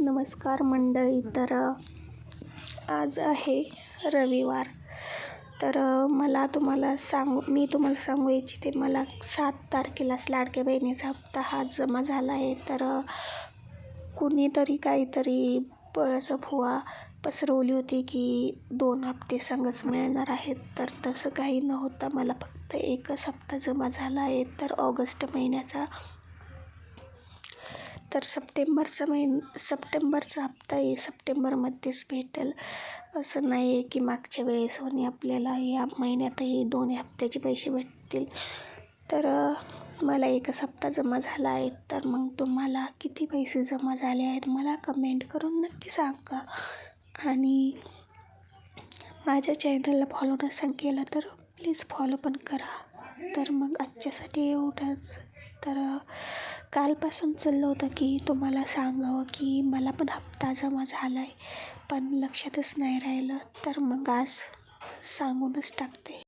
नमस्कार मंडळी. तर आज आहे रविवार. तर मला तुम्हाला सांगू मी तुम्हाला सांगू इच्छिते मला सात तारखेलाच लाडक्या बहिणीचा हप्ता हा जमा झाला आहे. तर कुणीतरी काहीतरी बळचं फुवा पसरवली होती की दोन हप्ते संघच मिळणार आहेत. तर तसं काही नव्हतं मला फक्त एकच हप्ता जमा झाला आहे. तर ऑगस्ट महिन्याचा तर सप्टेंबरचा महिन सप्टेंबरचा हप्ता आहे. सप्टेंबरमध्येच भेटेल. असं नाही आहे की मागच्या वेळेस होणे आपल्याला या महिन्यातही दोन हप्त्याचे पैसे भेटतील. तर मला एकच हप्ता जमा झाला आहे. तर मग तुम्हाला किती पैसे जमा झाले आहेत मला कमेंट करून नक्की सांगा. आणि माझ्या चॅनलला फॉलो नसेल केलं तर प्लीज फॉलो पण करा. तर मग आजच्यासाठी एवढंच. तर कालपासून चाललं होतं की तुम्हाला सांगावं की मला पण हप्ता जमा झाला आहे पण लक्षातच नाही राहिलं. तर मग आज सांगूनच टाकते.